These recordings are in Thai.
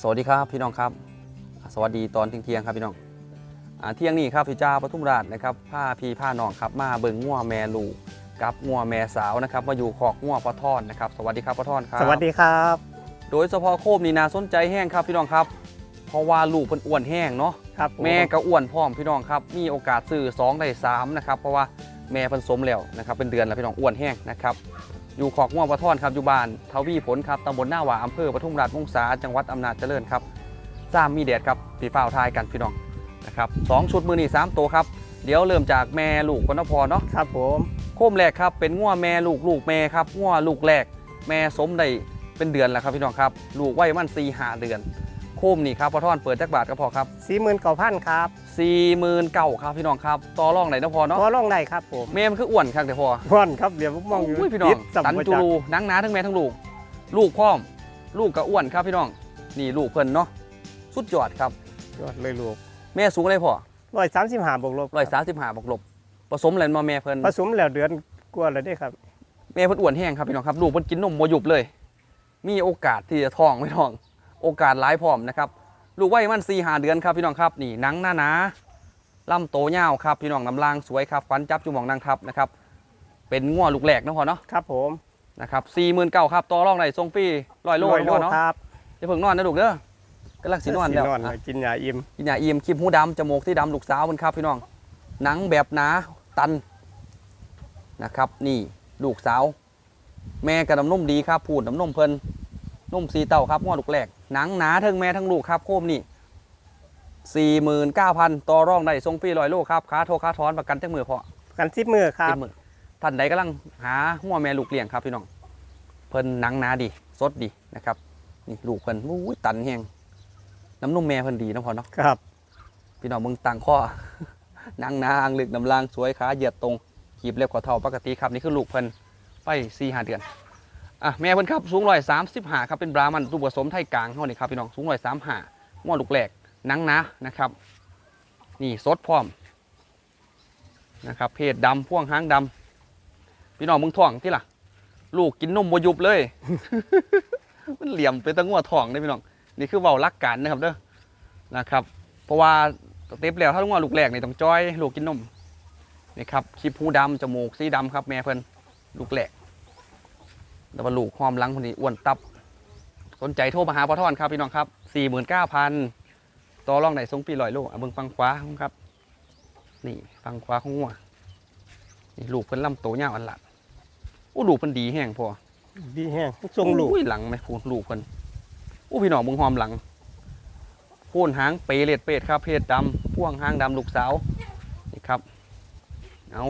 สวัสดีครับพี่น้องครับ สวัสดีตอนเที่ยงๆครับพี่น้องอ่าเที่ยงนี้ครับพี่จ้าปทุมราชนะครับผ้าพีผ้าน้องครับมาเบิ่งง่วแม่ลูกกับง่วแม่สาวนะครับมาอยู่ขอกง่วปลาทอนนะครับสวัสดีครับปลาทอนครับสวัสดีครับ โดยเฉพาะโคมนี่นาสนใจแห้งครับพี่น้องครับเพราะว่าลูกเพิ่นอ้วนแห้งเนาะครับผแม่ก็อ้วนพร้อมพี่น้องครับมีโอกาสซื้อ2ได้3นะครับเพราะว่าแม่เพิ่นสมแล้วนะครับเป็นเดือนแล้วพี่น้องอ้วนแห้งนะครับ อยู่ขอกง่วปลาทอนครับอยู่บ้านทวีผลครับตำบลหน้าหว่าอำเภอปทุมราชวงศาจังหวัดอำนาจเจริญครับซ้ำมีแดดครับปีฝ้าวทายกันพี่น้องนะครับสองชุดมือนี่สามตัวครับเดี๋ยวเริ่มจากแม่ลูกกันนะพอเนาะครับผมโคมแรกครับเป็นง่วแม่ลูกลูกแม่ครับง่วลูกแรก แม่สมได้เป็นเดือนแล้วครับพี่น้องครับ ลูกไว้มันสี่หาเดือน โคมนี่ครับพอท่อนเปิดจักบาทก็พอครับสี่หมื่นเก้าพันครับ สี่หมื่นเก้าครับพี่น้องครับต่อรองไหนนะพอเนาะพอลงได้ครับผมแม่มันคืออ้วนครับแต่พอพ่อนครับเดี๋ยวผมมองอยู่โอ้ยพี่น้องติดสัมตันปจูจักรูนังหนาทั้งแม่ทั้งลูก ลูกพร้อม ลูกก็อ้วนครับพี่น้อง นี่ลูกเพิ่นเนาะสุดยอดครับ ยอดเลยลูกแม่สูงเลยพอร้อยสามสิบห้าบวกลบร้อยสามสิบห้าบวกลบผสมอะไรมาแม่เพิ่นผสมแล้วเดือนกว่าแล้วได้ครับแม่เพิ่นอ้วนแห้งครับพี่น้องครับลูกเพิ่นกินนมบ่หยุบเลย มีโอกาสที่จะท้องไม่ท้อง โอกาสหลายพร้อมนะครับ ลูกไว้มัน4ีหาเดือนครับพี่น้องครับนี่หนังหน้าหนาลำโตยาวครับพี่น้องน้ำลางสวยครับฟันจับจุหมองนางทับนะครับเป็นง้อลูกแหลกนะพอเนาะครับผมนะครับสี่หมื่นเก้าครับต่อรองได้ทรงฟรีร้อยโลร้อยนะโลพ่อเนาะครับอย่าเพิ่งนอนนะลูกเด้อกำลังสินอนแล้วนอนอะกินยาอิ่มกินยาอิ่มคลิปหูดำจมูกที่ดำลูกสาวมันครับพี่น้องหนังแบบหนาตันนะครับ นี่ลูกสาว แม่กับน้ำนมดีครับพูดน้ำนมเพลิน นมสีเต้าครับง้อลูกแรกหนังหนาทั้งแม่ทั้งลูกครับโคมนี่สี่หมื่นเก้าพันต่อรองได้ทรงฟรีร้อยโลครับค้าโทรค้าถอนประกันจังมือพอกันสิบมือครับเป็นมือท่านใดกำลังหาหัวแม่ลูกเลี้ยงครับพี่น้องเพิ่นหนังหนาดีสดดีนะครับนี่ลูกเพิ่นอุ้ยตันแห้งน้ำนมแม่เพิ่นดีนะพอเนาะครับ พี่น้องมึงตังข้อนางนางลึกน้ำลางสวยขาเหยียดตรงขีบเล็บขอเท่าปกติครับนี่คือลูกเพิ่นไปสี่ห้าเดือน อะแม่เพิ่นครับสูงร้อยสามสิบห้าครับเป็นบรามันลูกผสมไทยกลางเขานี่ครับพี่น้องสูงร้อยสามห้าม้อลูกแหลกนังนานะครับ นี่สดพร้อมนะครับ เพศดำพ่วงหางดำพี่น้องมึงท่องที่ล่ะ ลูกกินนมบยุบเลย มันเหลี่ยมไปตั้งงัวท่องเลยพี่น้อง นี่คือเว้ารักกันนะครับเด้อนะครับ เพราะว่าเต็บแล้วถ้าลุงว่าลูกแรกนี่ต้องจ้อย ลูกกินนมนี่ครับคลิปหูดำจมูกสีดำครับแม่เพิ่นลูกแรก แล้วก็ลูกความหลังคนนี้อ้วนตับ สนใจโทรมาหาพ่อทอนครับพี่น้องครับสี่หมื่นเก้าพันต่อรองไหนทรงปีลอยลูกอะเบิ่งฟังขวาครับ นี่ฟังขวาของงัวนี่ลูกเพิ่นลำโตยาวอันหลัดโอ้ลูกเพิ่นดีแห้งพอดีแห้งทรงลูกอุ้ยหลังไหมพูนลูกเพิ่นอู้พี่น้องมึงหอมหลังโพ่นหางเปเลดเป็ดครับเพศดำพ่วงหางดำลูกสาวนี่ครับเอา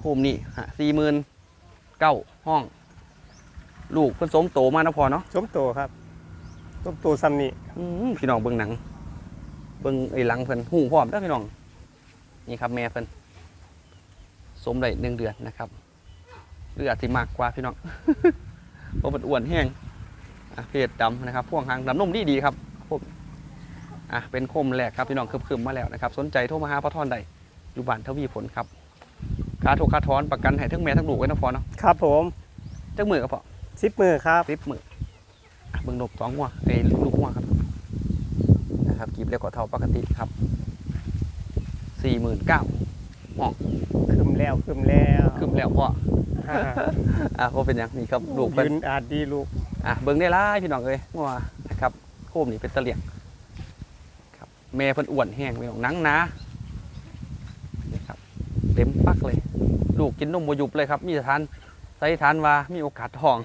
โฮมนี่ฮะสี่หมื่นเก้า ห้อง ลูกเพิ่นสมโตมานะพอเนาะสมโตครับสมโตซ้ำนี่อื้อพี่น้องเบิ่งหนัง เบิ่งไอ้หลังเพิ่นหูพร้อมเด้อพี่น้อง นี่ครับแม่เพิ่นสมได้หนึ่งเดือนนะครับหรืออาจสิมากกว่าพี่น้อง เพราะมันอ้วนแห้งอะเพศดำนะครับพ่วงหางดำนุ่มดีดีๆครับคมอะเป็นคมแรกครับพี่น้องคืมๆมาแล้วนะครับ สนใจโทรมาหาพ่อทอนใดอยู่บ้านทวีผลครับ ค่าโทรค่าถอนประกันให้ทั้งแม่ทั้งลูกไว้นะพอเนาะครับผมจังมือก็พอสิบมือครับสิบมืออะเบิ่งนกสองหัวไอ้ลูกหัวครับนะครับกีบเล็กกว่าเท่าปกติครับสี่หมื่นเก้าคืมแล้วคืมแล้วคืมแล้วพ่อฮ่าอะพ่อเป็นหยังนี่ครับลูกเป็นยืนอาจดีลูกอะเบิ่งได้หล่พี่น้องเอ้ยงัวนะครับโคมนี่เป็นตะเลียงครับแม่เพิ่นอ้วนแห้งพี่น้องหนังหนะนี่ครับเต็มปักเลย ลูกกินนมบหยุบเลยครับ มีสถานใส่ฐานว่ามีโอกาสทอง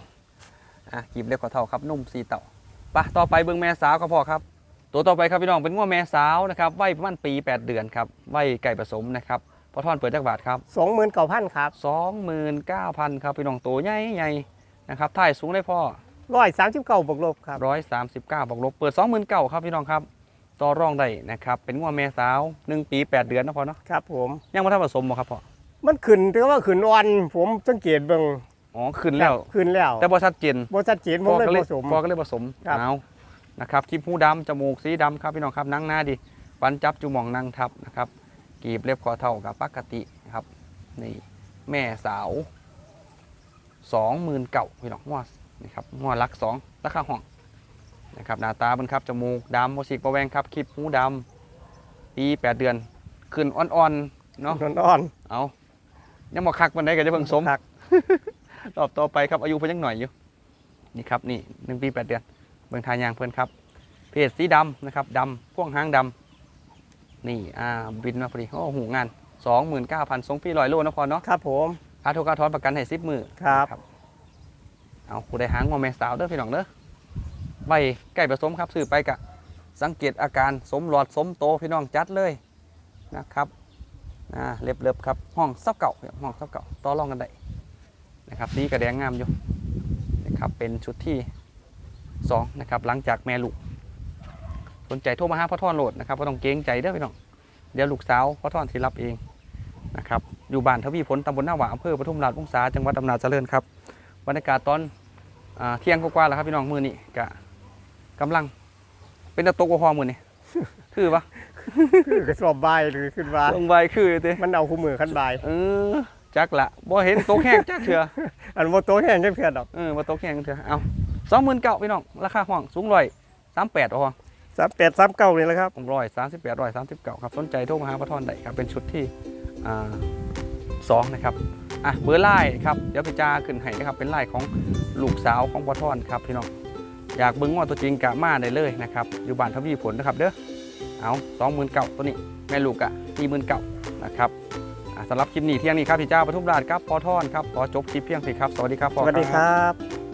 อะกีบเล็กกว่าเท่าครับนมสีเต่าไปะต่อไปเบิ่งแม่สาวก็พอครับ ตัวต่อไปครับพี่น้องเป็นงัวแม่สาวนะครับวัยประมาณปี 8 เดือนครับวัยไก่ผสมนะครับพอทอนเปิดจักบาทครับสองหมื่นเก้าพันครับ29,000ครับพี่น้องตัวใหญ่ใหญ่ๆนะครับถ่ายสูงได้พ่อร้อยสามสิบเก้าบวกลบครับร้อยสามสิบเก้าบอกลบเปิดสองหมื่นเก้าครับพี่น้องครับต่อรองได้นะครับเป็นงัวแม่สาวหนึ่งปีแปดเดือนนะพ่อเนาะครับผมยังไม่ทันผสมบ่ครับพ่อ มันขึ้นถือว่าขึ้นอ่อน ผมสังเกตเบิ่งอ๋อขึ้นแล้ว ขึ้นแล้ว แต่บ่ชัดเจนบ่ชัดเจนผมพ่อเลยก็เลยผสมพ่อก็เลยผสมครับเอานะครับคลิปหูดำจมูกสีดำครับพี่น้องครับหนังหน้าดีฟันจับจุหมองนางทับนะครับกีบเล็บคอเท่ากับปกติครับนี่แม่สาวสองหมื่นเก่าพี่น้องงัวนี่ครับงัวรักสองราคาห้องนะครับหน้าตามันครับจมูกดำโมสิกประแวงครับคลิปหูดำปีแปดเดือนขึ้นอ่อนๆเนาะอ่อนเอา ยังบอกคักมันได้ก็จะเพิ่งสมคักรอบต่อไปครับอายุเพิ่นยังหน่อยอยู่นี่ครับนี่หนึ่งปีแปดเดือนเบิ่งทายางเพิ่นครับเพศสีดำนะครับดำพ่วงหางดำนี่อ่าบินมาพอดีโอ้โหงานสองหมื่นเก้าพันสองปีลอยโลนะพอเนาะๆครับผมค่าโทรค่าถอนประกันให้สิบมือครับเอาผู้ใดหางงอแม่สาวเด้อพี่น้องเด้อใบใกล้ผสมครับซื้อไปกะสังเกตอาการสมหลอดสมโตพี่น้องจัดเลยนะครับ อ่าเล็บเล็บครับห้องซับเก่าห้องซับเก่าต่อรองกันได้นะครับสีกระแดงงามอยู่นะครับเป็นชุดที่สองนะครับหลังจากแม่ลูกสนใจโทรมาหาพ่อท่อนโหลดนะครับก็ต้องเกรงใจเด้อพี่น้องเดี๋ยวลูกสาวพ่อท่อนที่รับเองนะครับอยู่บ้านทวีผลตำบลหน้าหวาอำเภอปทุมราชวงศาจังหวัดอำนาจเจริญครับบรรยากาศตอนเที่ยงกว่าๆแล้วครับพี่น้องมือนี้กะกำลังเป็นตะโตกกว่าฮอมือนี่คือปะ คือกระสอบใบหรือขึ้นว่าลงใบคือเต้มันเอาคู่มือขั้นใบเออจักละบ่เห็นโตกแห้งจักเถื่ออันโมโตแห้งแค่เพื่อนดอกเออบ่โตกแห้งเถื่อเอาสองหมื่นเก้าพี่น้องราคาห้องสูงร้อยสามแปดพอสามแปดสามเก้านี่แหละครับผมร้อยสามสิบแปดร้อยสามสิบเก้าครับสนใจโทรมาหาพระทอนได้ครับเป็นชุดที่อ่าสองนะครับอะเบอร์ไล่ครับเดี๋ยวพี่จ้าขึ้นให้นะครับเป็นไล่ของลูกสาวของพระทอนครับพี่น้องอยากเบิ้งว่าตัวจริงกะมาได้เลยนะครับอยู่บ้านทวีผลนะครับเด้อ เอาสองหมื่นเก่าตัวนี้แม่ลูกอะสี่หมื่นเก่านะครับสำหรับคลิปนี้เที่ยงนี้ครับพี่เจ้าปทุมราชครับพอท่อนครับขอจบคลิปเพียงสิครับ สวัสดีครับสวัสดีครับ